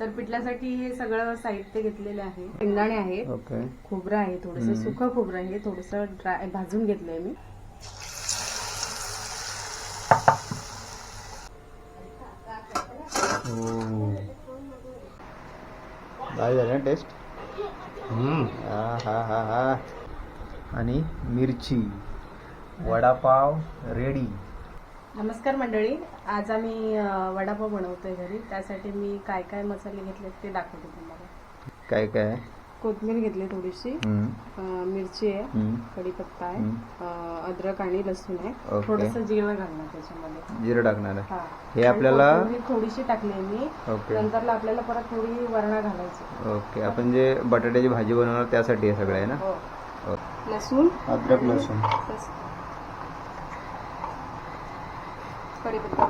तर पिठल्यासाठी हे सगळं साहित्य घेतलेलं आहे. शेंगदाणे आहे ओके. खोबरं आहे थोडस. सुकं खोबरं आहे थोडस ड्राय भाजून घेतलंय मी. भारी झाली ना टेस्ट हा हा हा हा. आणि मिरची वडापाव रेडी. नमस्कार मंडळी. आज आम्ही वडापाव बनवतोय घरी. त्यासाठी मी काय काय मसाले घेतले ते दाखवते तुम्हाला. काय काय? आहे? कोथिंबीर घेतली थोडीशी. मिरची आहे. कढीपत्ता आहे अद्रक आणि लसूण आहे. थोडस जिरं घालणार त्याच्यामध्ये. जिरं टाकणार आहे. हा. आपल्याला- थोडीशी टाकली आहे मी. नंतरला आपल्याला परत थोडी वरणा घालायची ओके. आपण जे बटाट्याची भाजी बनवणार त्यासाठी हे सगळं आहे ना? हो. लसूण अद्रक लसूण तस- कढीपत्ता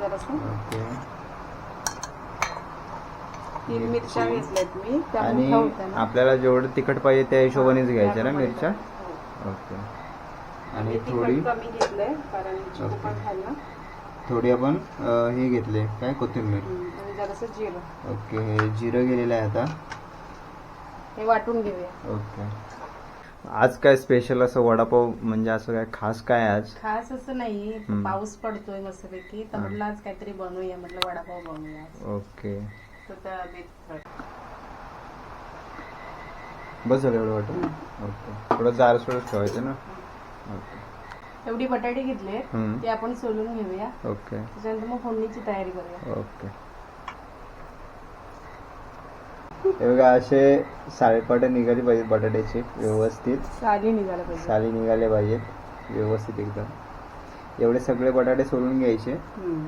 तीन मिरच्या घेतल्यात मी त्या आणि मोठ्या होत्या ना. आपल्याला जेवढं तिखट पाहिजे त्या हिशोबानेच घ्यायच्या ना मिरच्या? हो. ओके. आणि तिखट थोडी? कमी घेतलंय कारण चिकू ओके. पण खायला थोडी आपण अ, हे घेतले काय? कोथिंबीर. हम्म, आणि जरासं जिरं. ओके हे जिरं गेलेलं आहे आता. हे वाटून घेऊया. ओके. आज काय स्पेशल असं वडापाव म्हणजे असं काय खास काय आज? खास असं नाही. पाऊस पडतोय मस्तपैकी. तर म्हटलं आज काहीतरी बनवूया म्हटलं वडापाव बनवूया. ओके. बस झालं एवढं वाटतं? ओके. थोडं जार सोडत ठेवायचं ना? ओके. एवढी बटाटे घेतले. ते आपण सोलून घेऊया. ओके. त्याच्यानंतर मग फोडणीची तयारी करूया. ओके. हे बघा असे साडेपाटे निघाली पाहिजे बटाट्याची व्यवस्थित. साली निघायला पाहिजे साली निघाले पाहिजेत व्यवस्थित एकदम. एवढे सगळे बटाटे सोलून घ्यायचे. हम्म.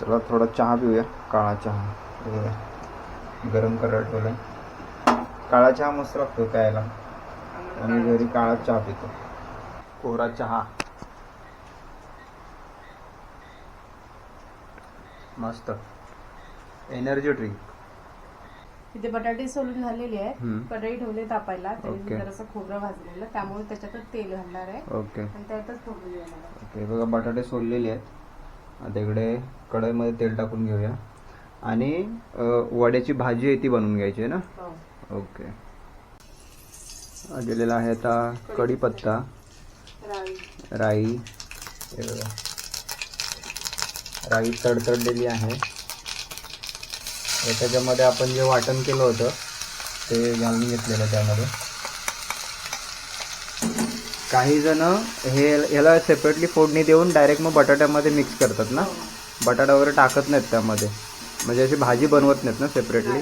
चला थोडा चहा पिऊया काळा चहा. हे बघा. गरम करायला ठेवलाय. काळा चहा मस्त लागतो प्यायला. आणि घरी काळा चहा पितो. कोरा चहा. मस्त. एनर्जी ड्रिंक तिथे बटाटे सोलून झालेले आहेत. हम्म. कढई ठेवले तापायला. त्याने जरासं खोबरं भाजलेलं. त्यामुळे त्याच्यातच तेल घालणार आहे. ओके. आणि त्यातच फोडून आहे ओके बघा बटाटे सोललेले आहेत. आता इकडे कढईमध्ये तेल टाकून घेऊया. आणि वड्याची भाजी आहे ती बनवून घ्यायची आहे ना? हो. ओके. गेलेला आहे आता कढीपत्ता. राई. हे राई तडतडलेली आहे. तर त्याच्यामध्ये आपण जे वाटण केलं होतं ते घालून घेतलेलं त्यामध्ये. काही जण हे ह्याला सेपरेटली फोडणी देऊन डायरेक्ट मग बटाट्यामध्ये मिक्स करतात ना? बटाटा वगैरे टाकत नाहीत त्यामध्ये. म्हणजे अशी भाजी बनवत नाहीत ना सेपरेटली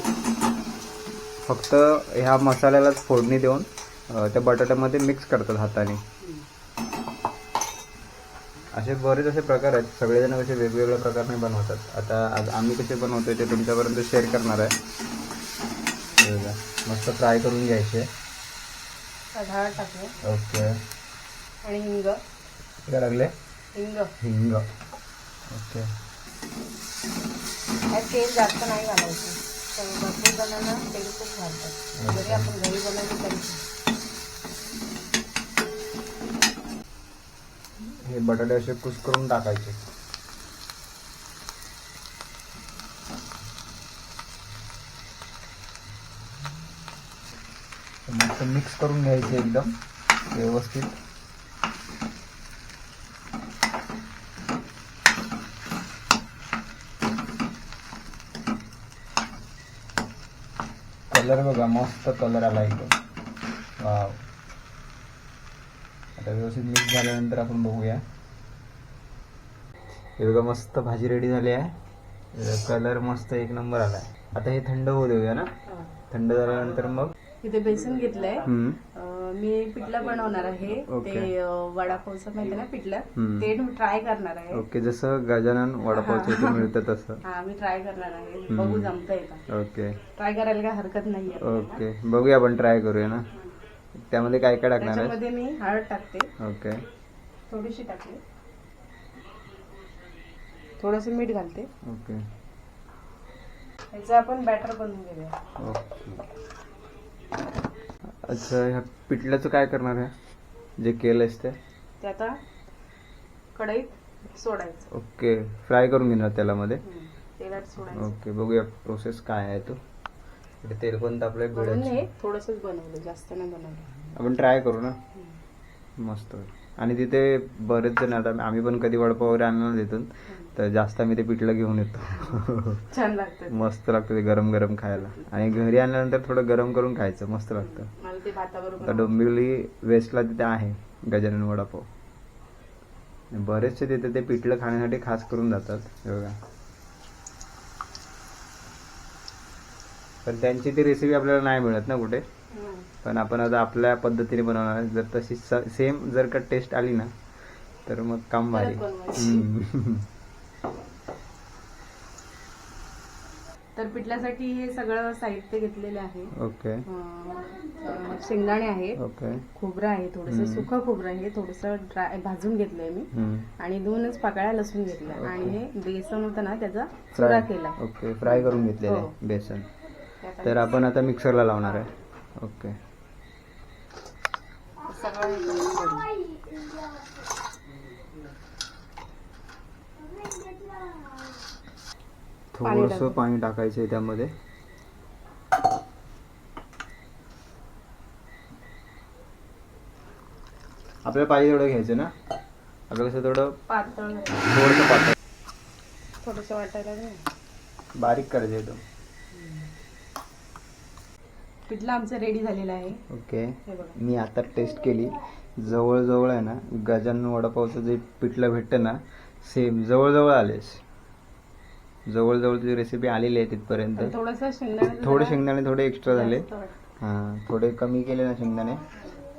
फक्त ह्या मसाल्यालाच फोडणी देऊन त्या बटाट्यामध्ये मिक्स करतात हाताने. असे बरेच असे प्रकार आहेत. सगळेजण कसे वेगवेगळ्या प्रकारने बनवतात आता आज आम्ही कसे बनवतोय ते तुमच्यापर्यंत शेअर करणार आहे. मस्त फ्राय करून घ्यायचे. ओके. आणि हिंग. काय लागले? हिंग. हिंग. ओके. तेल जास्त नाही घालायचं. भरपूर जणांना तेल खूप घालतात. जरी आपण घरी बनवली तरी. हे बटाटे असे कुस करून टाकायचे. मस्त मिक्स करून घ्यायचे एकदम व्यवस्थित. कलर बघा मस्त कलर आला एकदम वाव आता व्यवस्थित मिक्स झाल्यानंतर आपण बघूया. हे बघा मस्त भाजी रेडी झाली आहे. कलर मस्त एक नंबर आलाय. आता हे थंड होऊ देऊया ना. थंड झाल्यानंतर मग? इथे बेसन घेतलंय. मी पिठलं बनवणार आहे. ते वडापावचं माहिती ना पिठलं. ते ट्राय करणार आहे. ओके जसं गजानन वडापावचं मिळतं तसं. हा मी ट्राय करणार आहे. बघू जमतंय का? ओके. ट्राय करायला काय हरकत नाहीये ओके. बघूया आपण ट्राय करूया ना? त्यामध्ये काय काय टाकणार आहे त्याच्यामध्ये मी हळद टाकते. ओके. थोडीशी टाकली थोडस मीठ घालते. ओके. याचं आपण बॅटर बनवून घेऊया. ओके. अच्छा ह्या पिठल्याचं काय करणार आहे? जे केलंयस ते? ते आता कढईत सोडायचं. ओके. फ्राय करून घेणार तेलामध्ये हम्म. तेलात सोडायचं. ओके बघूया प्रोसेस काय आहे तो. तेल पण तापलंय थोडंसंच बनवलं जास्त नाही बनवलं. आपण ट्राय करू ना. मस्त. होईल. आणि तिथे बरेच जण आता आम्ही पण कधी वडापाव वगैरे आणलं तिथून तर जास्त आम्ही ते पिठलं घेऊन येतो. छान लागतं. मस्त लागतं ते गरम गरम खायला. आणि घरी आणल्यानंतर थोडं गरम करून खायचं मस्त लागतं. मला ते भाताबरोबर आता डोंबिवली वेस्टला तिथे आहे गजानन वडापाव. बरेचसे तिथे ते पिठलं खाण्यासाठी खास करून जातात हे बघा. पण त्यांची ती रेसिपी आपल्याला नाही मिळत ना कुठे. पण आपण आता आपल्या पद्धतीने बनवणार आहे. जर तशी सेम जर का टेस्ट आली ना तर मग काम भारी. तर पिठल्यासाठी हे सगळं साहित्य घेतलेलं आहे ओके शेंगदाणे आहेत ओके खोबरं आहे थोडस. सुकं खोबरं आहे थोडस ड्राय भाजून घेतलंय मी. आणि दोनच पाकळ्या लसूण घेतल्या. आणि हे बेसन होतं ना त्याचा चुरा फ्राय केला ओके फ्राय करून घेतलेलं हो. आहे बेसन तर आपण आता मिक्सरला लावणार आहे. ओके. थोडस. पाणी टाकायचं आहे त्यामध्ये. आपल्याला पाहिजे तेवढं घ्यायचं ना? आपलं कसं थोडं थोडंसं पातळ. थोडस वाटायला बारीक करायचं एकदम. पिठलं आमचं रेडी झालेलं आहे. ओके. मी आता टेस्ट केली. जवळजवळ आहे ना गजानन वडापावचं जे पिठलं भेटतं ना सेम जवळजवळ आलेस जवळजवळ तुझी रेसिपी आलेली आहे तिथपर्यंत. थोडस शेंगदाणे थोडे शेंगदाणे थोडे एक्स्ट्रा झाले. हां थोडे कमी केले ना शेंगदाणे.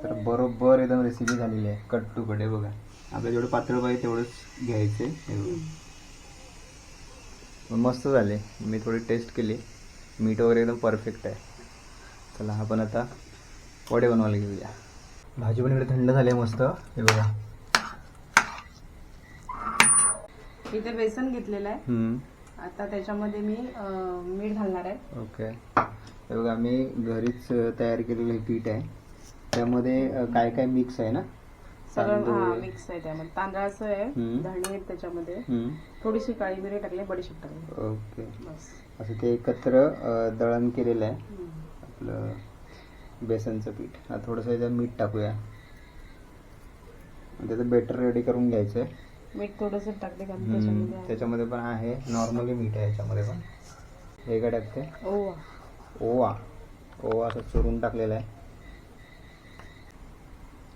तर बरोबर एकदम रेसिपी झालेली आहे कट टू कट आहे बघा. आपल्याला जेवढं पातळ पाहिजे तेवढंच घ्यायचे मस्त झाले. मी थोडी टेस्ट केली. मीठ वगैरे एकदम परफेक्ट आहे. चला आपण आता वडे बनवायला घेऊया. भाजी पण इकडे थंड झाली आहे मस्त. हे बघा. इथे बेसन घेतलेलं आहे. हम्म, आता त्याच्यामध्ये मी अं, मीठ घालणार आहे. ओके. हे बघा मी घरीच अ, तयार केलेलं हे पीठ आहे. त्यामध्ये अ, काय काय मिक्स आहे ना? सगळं तांदूळ. हा. मिक्स आहे त्यामध्ये. तांदळाचं आहे हम्म. धणे आहेत त्याच्यामध्ये. हम्म, थोडीशी काळी मिरी टाकली बडीशेप टाकली. ओके. बस. असं ते एकत्र अ, दळण केलेलं आहे. हम्म. आपलं बेसनचं पीठ. आता थोडंसं याच्यात मीठ टाकूया. त्याचं बेटर रेडी करून घ्यायचं आहे मीठ थोडस हम्म, त्याच्यामध्ये पण आहे. नॉर्मली मीठ आहे याच्यामध्ये पण. हे काय टाकते? ओवा. ओवा. ओवा असं चुरून टाकलेला आहे.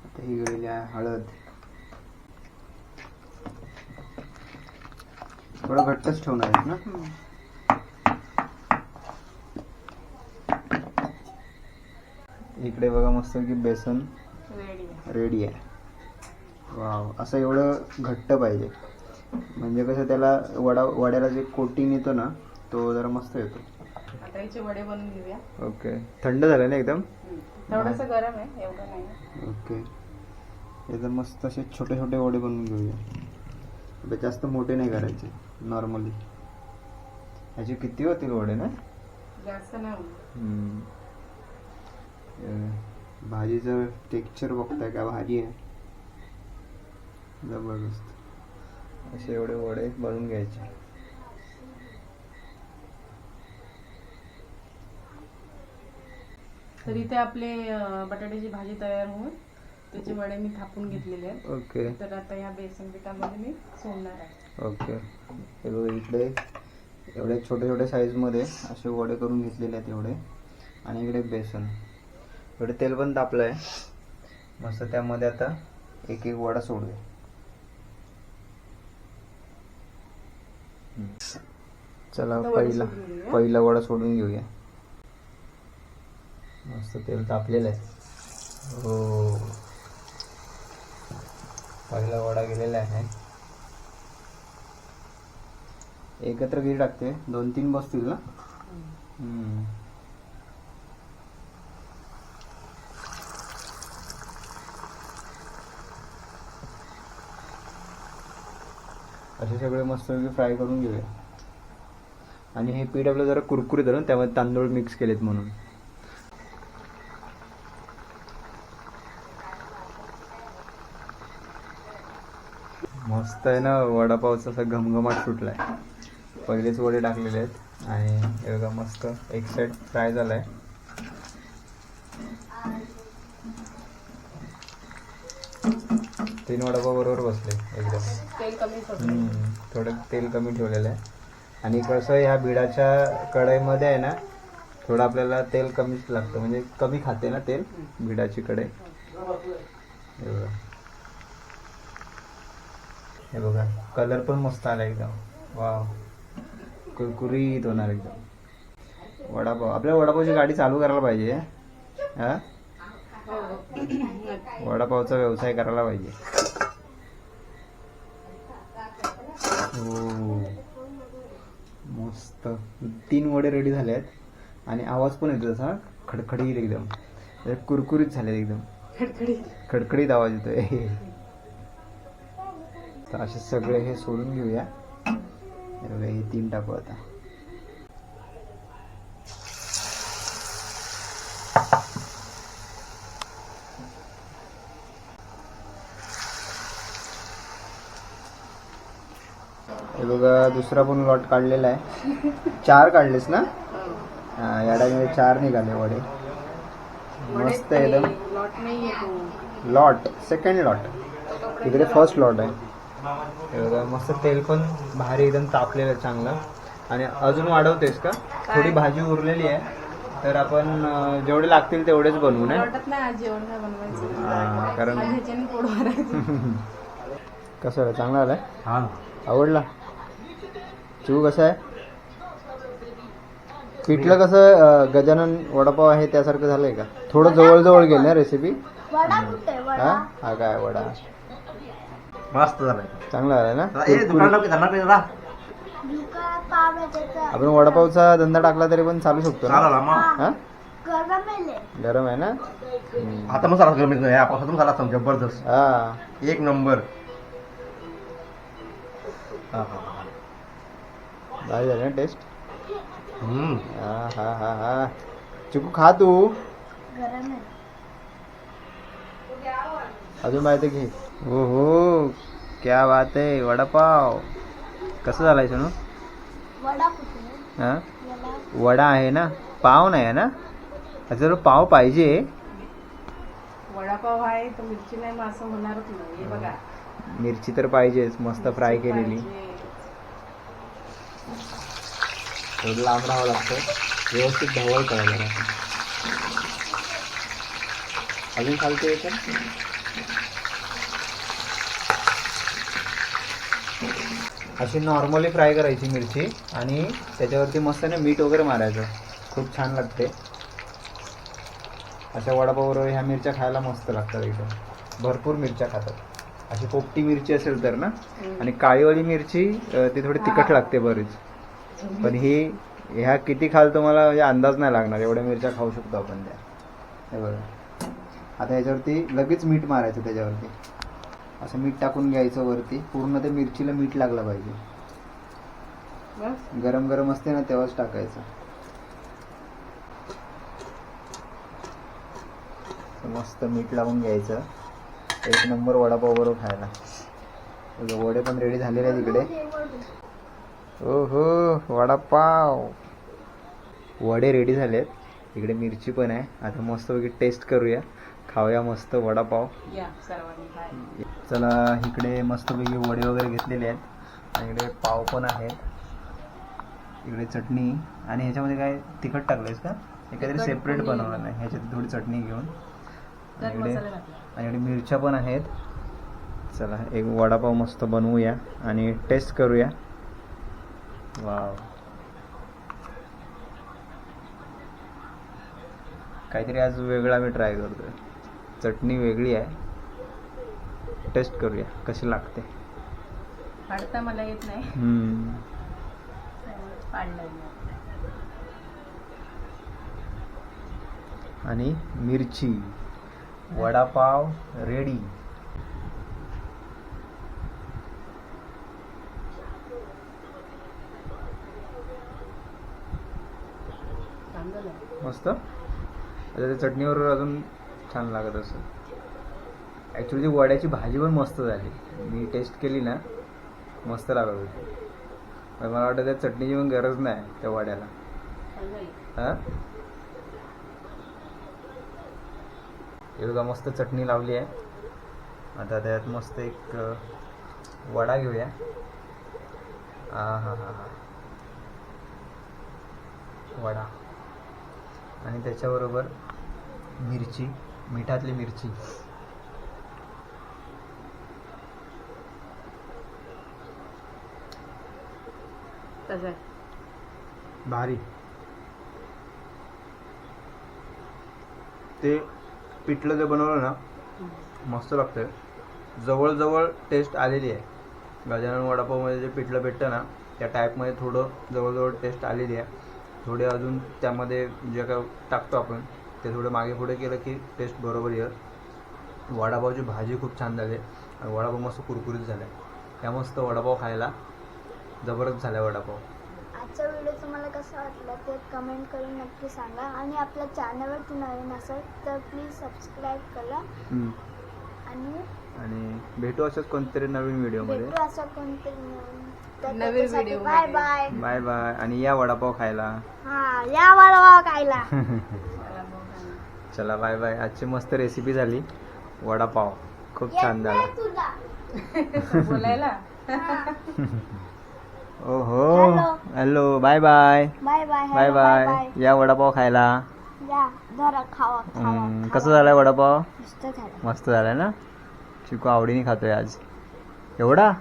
आता ही गेलेली आहे हळद. थोडं घट्टच ठेवणार आहेत ना? हम्म. इकडे बघा मस्त की बेसन रेडी आहे. वाव असं एवढं घट्ट पाहिजे. म्हणजे कसं त्याला वडा वड्याला जे कोटिंग येतो ना तो जरा मस्त येतो. वडे बनवून घेऊया. ओके. थंड झालं ना एकदम? थोडस गरम आहे एवढं नाही ओके. एकदम मस्त असे छोटे छोटे वडे बनवून घेऊया. जास्त मोठे नाही करायचे नॉर्मली ह्याचे किती होतील वडे ना? जास्त नाही भाजीचं टेक्स्चर बघताय का? भारी आहे. जबरदस्त. असे एवढे वडे बनवून घ्यायचे. तर इथे आपले बटाट्याची भाजी तयार होऊन त्याचे वडे मी थापून घेतलेले आहेत. ओके. तर आता या बेसन पिठामध्ये मी सोडणार आहे. ओके. हे बघा इकडे एवढे छोटे छोटे साईजमध्ये असे वडे करून घेतलेले आहेत एवढे. आणि इकडे बेसन. इकडे तेल पण तापलं आहे मस्त त्यामध्ये आता एक एक वडा सोडूया. चला पहिला. पहिला वडा सोडून घेऊया. मस्त तेल तापलेलं आहे. हो. पहिला वडा गेलेला आहे. एकत्र किती टाकते. दोन तीन बसतील ना? असे सगळे मस्त फ्राय करून घेऊया आणि हे पीठ आपलं जरा कुरकुरीत धरून त्यामध्ये तांदूळ मिक्स केलेत म्हणून. मस्त आहे ना वडापावचा असा घमघमाट सुटलाय. पहिलेच वडे टाकलेले आहेत आणि मस्त एक साईड फ्राय झाला आहे तीन वडापाव बरोबर बसले एकदम तेल कमी पडलं हम्म, थोडं तेल कमी ठेवलेलं आहे. आणि कसं ह्या बिडाच्या कढईमध्ये आहे ना थोडं आपल्याला तेल कमीच लागतं. म्हणजे कमी खाते ना तेल बिडाची कढई. हे बघा. हे बघा कलर पण मस्त आला एकदम. वाव. कुरकुरीत होणार एकदम. वडापाव आपल्या वडापावची गाडी चालू करायला पाहिजे हा? वडापावचा व्यवसाय करायला पाहिजे. हो. मस्त. तीन वडे रेडी झाले आहेत आणि आवाज पण येतो तसा. खडखडीत एकदम. म्हणजे कुरकुरीत झाले एकदम. खडखडीत. आवाज येतोय. तर असे सगळे हे सोडून घेऊया. हे हे तीन टाकू आता. हे बघा दुसरा पण लॉट काढलेला आहे. चार काढलेस ना? हा, या टाइममध्ये चार निघाले वडे. मस्त एकदम. लॉट नाही येतो लॉट सेकंड लॉट इकडे फर्स्ट लॉट आहे. हे बघा, मस्त तेल पण भारी एकदम तापलेलं आहे चांगलं. आणि अजून वाढवतेस का? थोडी भाजी उरलेली आहे. तर आपण जेवढे लागतील तेवढेच बनवू नये कारण कसं आहे? चांगला आलाय? हा. आवडला? चिऊ कसं आहे? पिठलं कसं गजानन वडापाव आहे त्यासारखं झालंय का? थोडं जवळ जवळ गेलं ना रेसिपी हा? हा काय वडा? मस्त झालंय. चांगला आलाय ना? ए आपण वडापावचा धंदा टाकला तरी पण चालू शकतो ना? चालेल मग. हा. गरम आहे ना? हम्म. आता मग सारा गरमी पावसातून झाला असता जबरदस्त. हा. एक नंबर. हा, हा. भारी झालं ना टेस्ट? हम्म. हा हा हा हा. चिकू खा तू. अजून माहिती घे. हो हो क्या बात आहे. वडापाव. कसं झालाय सोनू? हा? वडा आहे ना? पाव नाही आहे ना? अच्छा जर पाव पाहिजे. वडापाव आहे तर मिरची नाही मग असं होणारच नाही. बघा. मिरची तर पाहिजेच. मस्त फ्राय केलेली. पाहिजे. थोडं लांब राहावं लागतं. व्यवस्थित ढवळ करायला लागतं अजून खालते येतं अशी नॉर्मली फ्राय करायची मिरची आणि त्याच्यावरती मस्त ना मीठ वगैरे मारायचं. खूप छान लागते. अशा वडापावबरोबर ह्या मिरच्या खायला मस्त लागतात एकदम. भरपूर मिरच्या खातात. अशी पोपटी मिरची असेल तर ना? आणि काळीवाली मिरची ती थोडी तिखट लागते बरीच. पण ही ह्या किती खाल तुम्हाला म्हणजे अंदाज नाही लागणार. एवढ्या मिरच्या खाऊ शकतो आपण त्या. हे बघा. आता याच्यावरती लगेच मीठ मारायचं त्याच्यावरती. असं मीठ टाकून घ्यायचं वरती. पूर्ण ते मिरचीला मीठ लागलं पाहिजे. गरम गरम असते ना तेव्हाच टाकायचं. मस्त मीठ लावून घ्यायचं. एक नंबर वडापाव बरोबर खायला वडे पण रेडी झालेले आहेत इकडे. हो हो वडापाव. वडे रेडी झालेत. इकडे मिरची पण आहे. आता मस्तपैकी टेस्ट करूया. खाऊया मस्त वडापाव. चला इकडे मस्तपैकी वडे वगैरे घेतलेले आहेत. आणि इकडे पाव पण आहेत. इकडे चटणी. आणि ह्याच्यामध्ये काय तिखट टाकलंयस का? हे काहीतरी सेपरेट बनवलं नाही. ह्याच्यात थोडी चटणी घेऊन. इकडे आणि मिरच्या पण आहेत. चला एक वडापाव मस्त बनवूया आणि टेस्ट करूया. वाव काहीतरी आज वेगळा मी ट्राय करतोय. चटणी वेगळी आहे. टेस्ट करूया कशी लागते. काढता मला येत नाही. आणि मिरची. वडापाव रेडी. मस्त. आता त्या चटणीवर अजून छान लागत असं. ॲक्च्युली वड्याची भाजी पण मस्त झाली. मी टेस्ट केली ना मस्त लागत होती. मला वाटतं त्या चटणीची पण गरज नाही त्या वड्याला. हा? हे बघा मस्त चटणी लावली आहे. आता त्यात मस्त एक वडा घेऊया. हा हा हा हा. वडा. आणि त्याच्याबरोबर मिरची मिठातली मिरची. भारी. ते पिठलं जे बनवलं ना मस्त लागतंय. जवळजवळ टेस्ट आलेली आहे. गजानन वडापावमध्ये जे पिठलं भेटतं ना त्या टाईपमध्ये थोडं जवळजवळ टेस्ट आलेली आहे. थोडे अजून त्यामध्ये जे काय टाकतो आपण ते थोडं मागे पुढे केलं की टेस्ट बरोबर येईल. वडापावची भाजी खूप छान झाली आणि वडापाव मस्त कुरकुरीत झाला त्या मस्त वडापाव खायला जबरदस्त झाला वडापाव. आजचा व्हिडिओ तुम्हाला कसा वाटला ते कमेंट करून नक्की सांगा. आणि आपल्या चॅनलवर तू नवीन असेल तर प्लीज सबस्क्राईब करा. आणि आणि भेटू अशाच कोणतरी नवीन व्हिडिओमध्ये भेटू असं कोणतरी नवीन. तर नवीन त्याच्यासाठी video बायमध्ये. बाय बाय बाय आणि या वडापाव खायला. हा या मला खायला. चला बाय बाय आजची मस्त रेसिपी झाली. वडापाव. खूप छान झाला. बोलायला? ओहो. Hello. Bye bye. Bye bye bye bye. या वडापाव खायला. या खावा हम्म. कसं झालाय वडापाव? मस्त झालं. मस्त झालाय ना? चिकू आवडीने खातोय आज. एवढा?